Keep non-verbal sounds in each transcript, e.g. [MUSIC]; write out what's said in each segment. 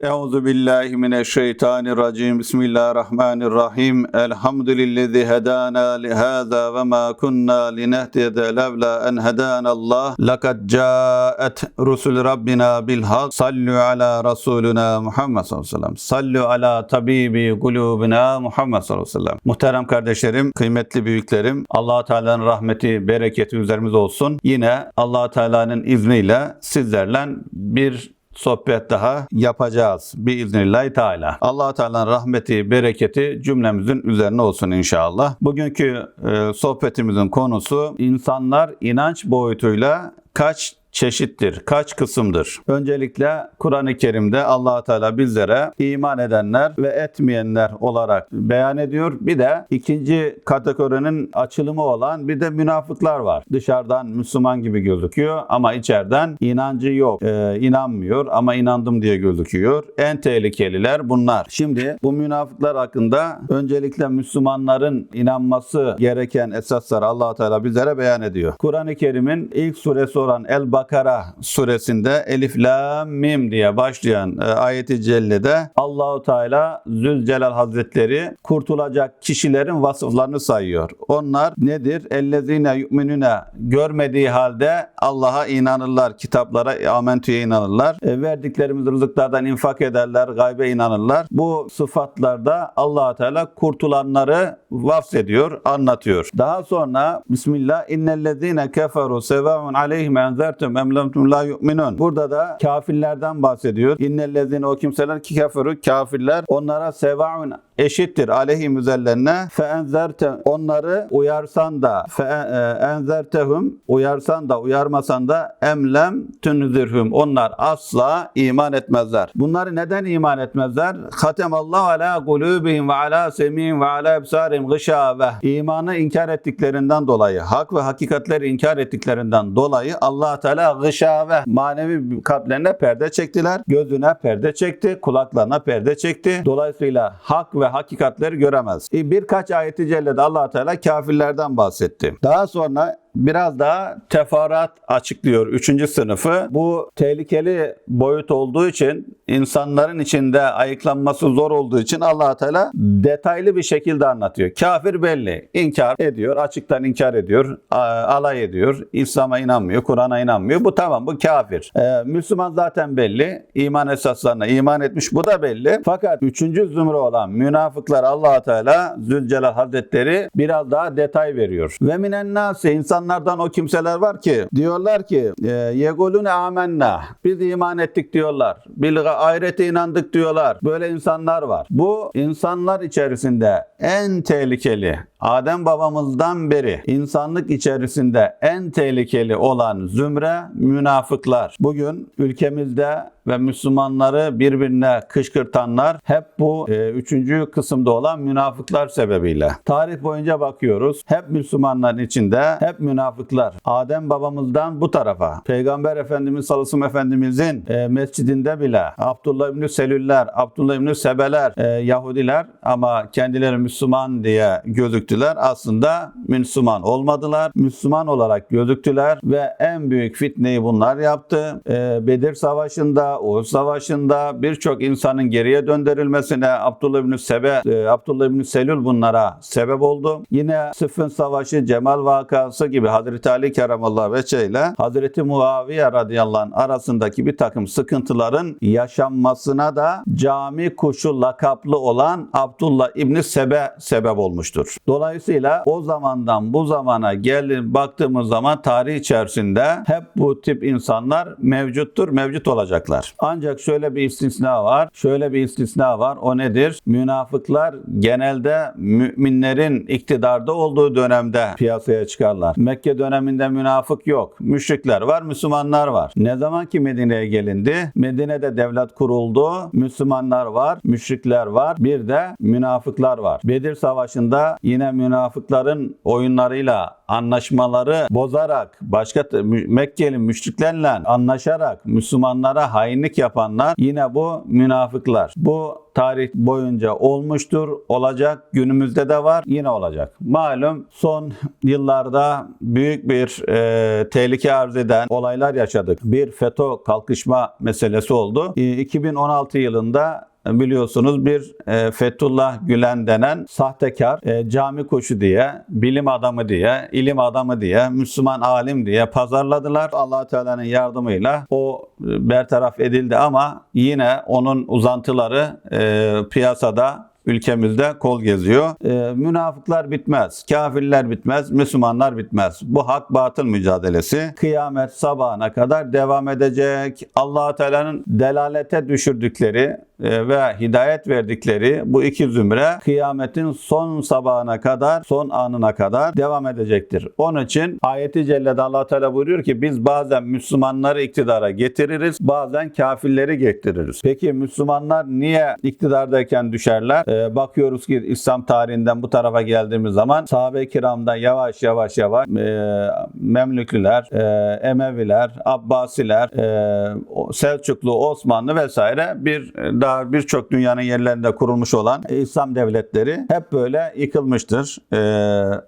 Euzu billahi mineşşeytanirracim. Bismillahirrahmanirrahim. Elhamdülillazi hedana lihaza ve ma kunna linehtediye levla en hedanallah. Lekad caet rusul rabbina bil hak. Sallu ala rasulina Muhammed sallallahu aleyhi ve sellem. Sallu ala tabibi kulubina Muhammed sallallahu aleyhi ve sellem. Muhterem kardeşlerim, kıymetli büyüklerim, Allah Teala'nın rahmeti, bereketi üzerimize olsun. Yine Allah Teala'nın izniyle sizlerle bir sohbet daha yapacağız biiznillahü teala. allah Teala'nın rahmeti, bereketi cümlemizin üzerine olsun inşallah. Bugünkü e, sohbetimizin konusu insanlar inanç boyutuyla kaç çeşittir, kaç kısımdır? Öncelikle Kur'an-ı Kerim'de allah Teala bizlere iman edenler ve etmeyenler olarak beyan ediyor. Bir de ikinci kategorinin açılımı olan bir de münafıklar var. Dışarıdan Müslüman gibi gözüküyor ama içeriden inancı yok. Ee, inanmıyor ama inandım diye gözüküyor. En tehlikeliler bunlar. Şimdi bu münafıklar hakkında öncelikle Müslümanların inanması gereken esasları allah Teala bizlere beyan ediyor. Kur'an-ı Kerim'in ilk suresi olan El Bakara suresinde Elif Lam Mim diye başlayan e, ayeti cellede Allahu Teala Zülcelal Hazretleri kurtulacak kişilerin vasıflarını sayıyor. Onlar nedir? Ellezine yu'minune görmediği halde Allah'a inanırlar, kitaplara amentüye inanırlar. E, verdiklerimiz rızıklardan infak ederler, gaybe inanırlar. Bu sıfatlarda allah Teala kurtulanları vafsediyor, anlatıyor. Daha sonra Bismillah innellezine keferu sevaun aleyhim enzertum em lemtum la yu'minun. Burada da kafirlerden bahsediyor. İnnellezine o kimseler ki keferu kafirler onlara sevaun eşittir aleyhim üzerlerine fe enzerte onları uyarsan da fe e, enzertehum uyarsan da uyarmasan da emlem tünzirhum onlar asla iman etmezler. Bunları neden iman etmezler? Hatemallahu ala kulubihim ve ala semihim ve ala ebsarihim gışave. İmanı inkar ettiklerinden dolayı, hak ve hakikatleri inkar ettiklerinden dolayı Allah Teala gışave manevi kalplerine perde çektiler. Gözüne perde çekti, kulaklarına perde çekti. Dolayısıyla hak ve hakikatleri göremez. E, Birkaç ayeti cellede Allah Teala kafirlerden bahsetti. Daha sonra biraz daha teferruat açıklıyor üçüncü sınıfı. Bu tehlikeli boyut olduğu için insanların içinde ayıklanması zor olduğu için allah Teala detaylı bir şekilde anlatıyor. Kafir belli. inkar ediyor. Açıktan inkar ediyor. Alay ediyor. İslam'a inanmıyor. Kur'an'a inanmıyor. Bu tamam. Bu kafir. Ee, Müslüman zaten belli. iman esaslarına iman etmiş. Bu da belli. Fakat üçüncü zümre olan münafıklar allah Teala Zülcelal Hazretleri biraz daha detay veriyor. Ve minen nasi insanlardan o kimseler var ki diyorlar ki e, yegolune amenna biz iman ettik diyorlar. Bil ahirete inandık diyorlar. Böyle insanlar var. Bu insanlar içerisinde en tehlikeli Adem babamızdan beri insanlık içerisinde en tehlikeli olan zümre münafıklar. Bugün ülkemizde ve Müslümanları birbirine kışkırtanlar hep bu e, üçüncü kısımda olan münafıklar sebebiyle. Tarih boyunca bakıyoruz. Hep Müslümanların içinde hep münafıklar. Adem babamızdan bu tarafa. Peygamber Efendimiz sellem Efendimizin e, mescidinde bile Abdullah İbni Selüller, Abdullah İbni Sebeler, e, Yahudiler ama kendileri Müslüman diye gözüktüler. Aslında Müslüman olmadılar. Müslüman olarak gözüktüler ve en büyük fitneyi bunlar yaptı. E, Bedir Savaşı'nda, Uhud Savaşı'nda birçok insanın geriye döndürülmesine Abdullah İbni Sebe, e, Abdullah İbni Selül bunlara sebep oldu. Yine Sıffın Savaşı, Cemal vakası gibi Hazreti Ali Keramallah veçe ile Hazreti Muaviye radıyallahu anh arasındaki bir takım sıkıntıların yaşanmasına da cami kuşu lakaplı olan Abdullah İbni Sebe sebep olmuştur. Dolayısıyla o zamandan bu zamana gelin baktığımız zaman tarih içerisinde hep bu tip insanlar mevcuttur, mevcut olacaklar. Ancak şöyle bir istisna var. Şöyle bir istisna var. O nedir? Münafıklar genelde müminlerin iktidarda olduğu dönemde piyasaya çıkarlar. Mekke döneminde münafık yok. Müşrikler var, Müslümanlar var. Ne zaman ki Medine'ye gelindi, Medine'de devlet kuruldu. Müslümanlar var, müşrikler var. Bir de münafıklar var. Bedir Savaşı'nda yine münafıkların oyunlarıyla anlaşmaları bozarak başka Mekkeli müşriklerle anlaşarak Müslümanlara hain hainlik yapanlar yine bu münafıklar. Bu tarih boyunca olmuştur, olacak, günümüzde de var, yine olacak. Malum son [LAUGHS] yıllarda büyük bir e, tehlike arz eden olaylar yaşadık. Bir FETÖ kalkışma meselesi oldu. E, 2016 yılında biliyorsunuz bir e, Fethullah Gülen denen sahtekar e, cami koşu diye, bilim adamı diye, ilim adamı diye, Müslüman alim diye pazarladılar. allah Teala'nın yardımıyla o e, bertaraf edildi ama yine onun uzantıları e, piyasada ülkemizde kol geziyor. E, münafıklar bitmez, kafirler bitmez, Müslümanlar bitmez. Bu hak batıl mücadelesi kıyamet sabahına kadar devam edecek. allah Teala'nın delalete düşürdükleri e, ve hidayet verdikleri bu iki zümre kıyametin son sabahına kadar, son anına kadar devam edecektir. Onun için ayeti cellede allah Teala buyuruyor ki biz bazen Müslümanları iktidara getiririz, bazen kafirleri getiririz. Peki Müslümanlar niye iktidardayken düşerler? Ee, bakıyoruz ki İslam tarihinden bu tarafa geldiğimiz zaman sahabe-i kiramda yavaş yavaş yavaş e, Memlüklüler, e, Emeviler, Abbasiler, e, Selçuklu, Osmanlı vesaire bir daha birçok dünyanın yerlerinde kurulmuş olan İslam devletleri hep böyle yıkılmıştır. E,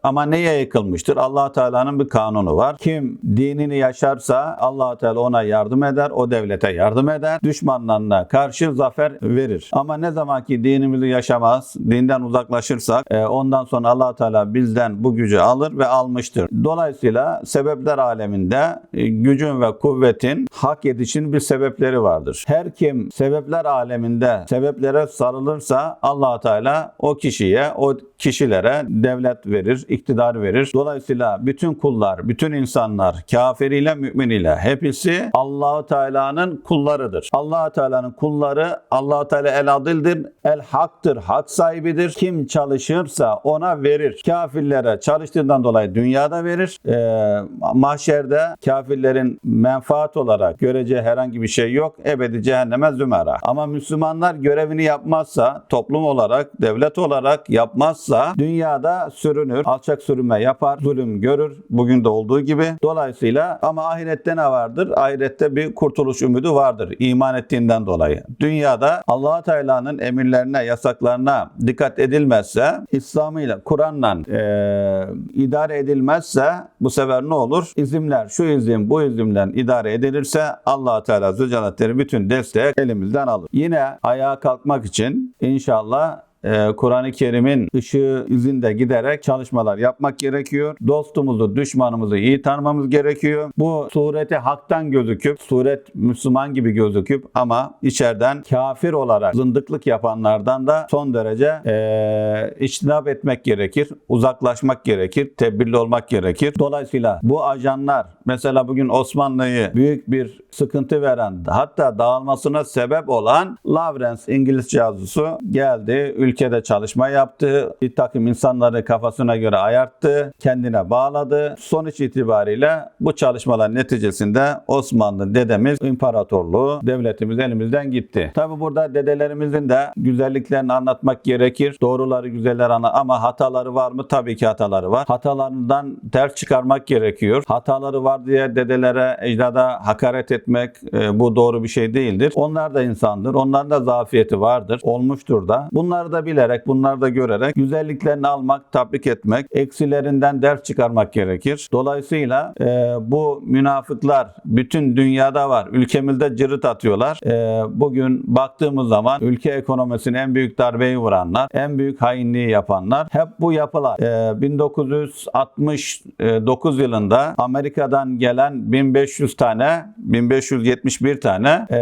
ama neye yıkılmıştır? allah Teala'nın bir kanunu var. Kim dinini yaşarsa allah Teala ona yardım eder, o devlete yardım eder. Düşmanlarına karşı zafer verir. Ama ne zaman ki dinimizi yaşamaz, dinden uzaklaşırsak e, ondan sonra allah Teala bizden bu gücü alır ve almıştır. Dolayısıyla sebepler aleminde e, gücün ve kuvvetin hak edişin bir sebepleri vardır. Her kim sebepler aleminde sebeplere sarılırsa allah Teala o kişiye, o kişilere devlet verir, iktidar verir. Dolayısıyla bütün kullar, bütün insanlar, kafiriyle müminiyle hepsi Allahu Teala'nın kullarıdır. Allah Teala'nın kulları Allah Teala el adildir, el haktır, hak sahibidir. Kim çalışırsa ona verir. Kafirlere çalıştığından dolayı dünyada verir. Ee, mahşerde kafirlerin menfaat olarak göreceği herhangi bir şey yok. Ebedi cehenneme zümera. Ama Müslümanlar görevini yapmazsa, toplum olarak, devlet olarak yapmazsa dünyada sürünür, alçak sürünme yapar, zulüm görür. Bugün de olduğu gibi. Dolayısıyla ama ahirette ne vardır? Ahirette bir kurtuluş ümidi vardır. iman ettiğinden dolayı. Dünyada allah Teala'nın emirlerine, yasaklarına dikkat edilmezse, İslam'ıyla, Kur'an'la e, idare edilmezse bu sefer ne olur? İzimler, şu izim, bu izimden idare edilirse allah Teala Zülcelatleri bütün desteği elimizden alır. Yine ayağa kalkmak için inşallah Kur'an-ı Kerim'in ışığı izinde giderek çalışmalar yapmak gerekiyor. Dostumuzu, düşmanımızı iyi tanımamız gerekiyor. Bu sureti haktan gözüküp, suret Müslüman gibi gözüküp ama içeriden kafir olarak zındıklık yapanlardan da son derece e, içtinap etmek gerekir. Uzaklaşmak gerekir. Tedbirli olmak gerekir. Dolayısıyla bu ajanlar mesela bugün Osmanlı'yı büyük bir sıkıntı veren hatta dağılmasına sebep olan Lawrence İngiliz casusu geldi ülkede çalışma yaptı. Bir takım insanları kafasına göre ayarttı. Kendine bağladı. Sonuç itibariyle bu çalışmalar neticesinde Osmanlı dedemiz imparatorluğu devletimiz elimizden gitti. Tabi burada dedelerimizin de güzelliklerini anlatmak gerekir. Doğruları güzeller ana ama hataları var mı? Tabii ki hataları var. Hatalarından ders çıkarmak gerekiyor. Hataları var diye dedelere, ecdada hakaret etmek e, bu doğru bir şey değildir. Onlar da insandır. Onların da zafiyeti vardır. Olmuştur da. Bunları da bilerek, bunları da görerek güzelliklerini almak, tatbik etmek, eksilerinden ders çıkarmak gerekir. Dolayısıyla e, bu münafıklar bütün dünyada var. Ülkemizde cırıt atıyorlar. E, bugün baktığımız zaman ülke ekonomisine en büyük darbeyi vuranlar, en büyük hainliği yapanlar hep bu yapılar. E, 1969 yılında Amerika'dan gelen 1500 tane, 1571 tane e,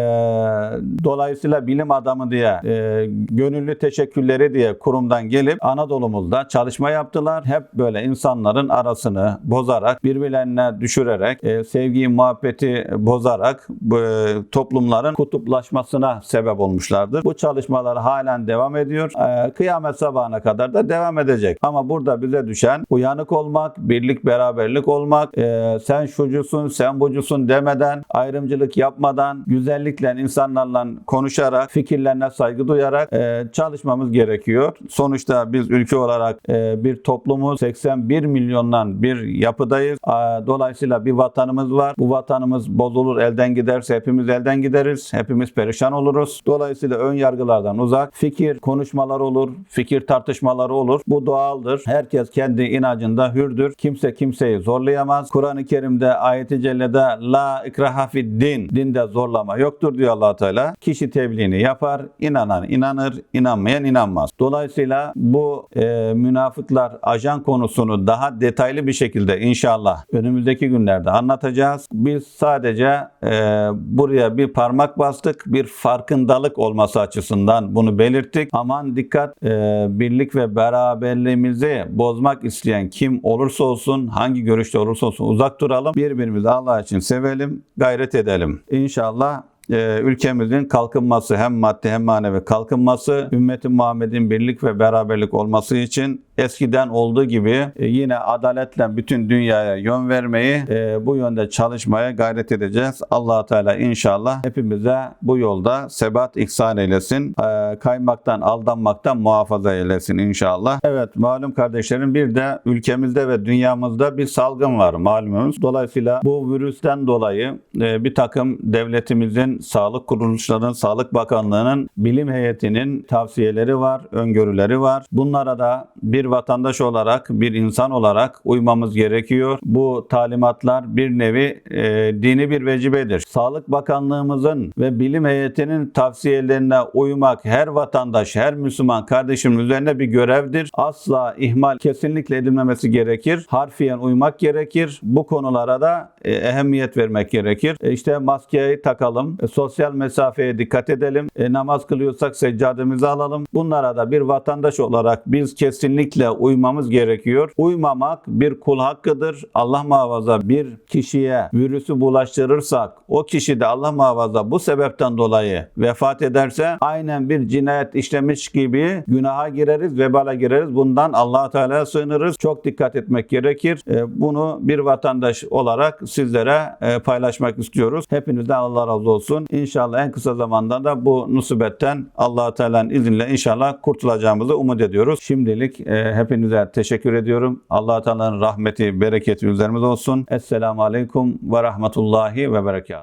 dolayısıyla bilim adamı diye e, gönüllü teşekkürleri diye kurumdan gelip Anadolu'muzda çalışma yaptılar. Hep böyle insanların arasını bozarak, birbirlerine düşürerek, e, sevgiyi, muhabbeti bozarak e, toplumların kutuplaşmasına sebep olmuşlardır. Bu çalışmalar halen devam ediyor. E, kıyamet sabahına kadar da devam edecek. Ama burada bize düşen uyanık olmak, birlik beraberlik olmak, e, sen şucusun, sen bucusun demeden, ayrımcılık yapmadan, güzellikle insanlarla konuşarak, fikirlerine saygı duyarak e, çalışmamız gerekiyor. Sonuçta biz ülke olarak e, bir toplumuz 81 milyondan bir yapıdayız. Dolayısıyla bir vatanımız var. Bu vatanımız bozulur, elden giderse hepimiz elden gideriz. Hepimiz perişan oluruz. Dolayısıyla ön yargılardan uzak. Fikir konuşmalar olur, fikir tartışmaları olur. Bu doğaldır. Herkes kendi inancında hürdür. Kimse kimseyi zorlayamaz. Kur'an-ı Kerim'de ayeti cellede la ikraha din. Dinde zorlama yoktur diyor allah Teala. Kişi tebliğini yapar. inanan inanır, inanmayan inanmaz. Dolayısıyla bu e, münafıklar ajan konusunu daha detaylı bir şekilde inşallah önümüzdeki günlerde anlatacağız. Biz sadece e, buraya bir parmak bastık. Bir farkındalık olması açısından bunu belirttik. Aman dikkat e, birlik ve beraberliğimizi bozmak isteyen kim olursa olsun, hangi görüşte olursa olsun uzak duralım. Birbirimizi Allah için sevelim, gayret edelim. İnşallah e, ülkemizin kalkınması hem maddi hem manevi kalkınması, ümmetin Muhammed'in birlik ve beraberlik olması için eskiden olduğu gibi e, yine adaletle bütün dünyaya yön vermeyi, e, bu yönde çalışmaya gayret edeceğiz. allah Teala inşallah hepimize bu yolda sebat ihsan eylesin. E, kaymaktan, aldanmaktan muhafaza eylesin inşallah. Evet malum kardeşlerim bir de ülkemizde ve dünyamızda bir salgın var malumunuz. Dolayısıyla bu virüsten dolayı bir takım devletimizin, sağlık kuruluşlarının, Sağlık Bakanlığı'nın, bilim heyetinin tavsiyeleri var, öngörüleri var. Bunlara da bir vatandaş olarak, bir insan olarak uymamız gerekiyor. Bu talimatlar bir nevi e, dini bir vecibedir. Sağlık Bakanlığımızın ve bilim heyetinin tavsiyelerine uymak her vatandaş, her Müslüman kardeşimin üzerine bir görevdir. Asla ihmal kesinlikle edilmemesi gerekir. Harfiyen uymak gerekir. Bu konulara da e, ehemmiyet vermek gerekir. E, işte maskeyi takalım, e, sosyal mesafeye dikkat edelim, e, namaz kılıyorsak seccademizi alalım. Bunlara da bir vatandaş olarak biz kesinlikle uymamız gerekiyor. Uymamak bir kul hakkıdır. Allah muhafaza bir kişiye virüsü bulaştırırsak o kişi de Allah muhafaza bu sebepten dolayı vefat ederse aynen bir cinayet işlemiş gibi günaha gireriz, vebala gireriz. Bundan allah Teala'ya sığınırız. Çok dikkat etmek gerekir. E, Bunu bir vatandaş olarak sizlere e, paylaşmak istiyoruz. Hepinizden Allah razı olsun. İnşallah en kısa zamanda da bu musibetten allah Teala'nın izniyle inşallah kurtulacağımızı umut ediyoruz. Şimdilik e, hepinize teşekkür ediyorum. allah Teala'nın rahmeti, bereketi üzerimize olsun. Esselamu Aleyküm ve Rahmetullahi ve Berekatuhu.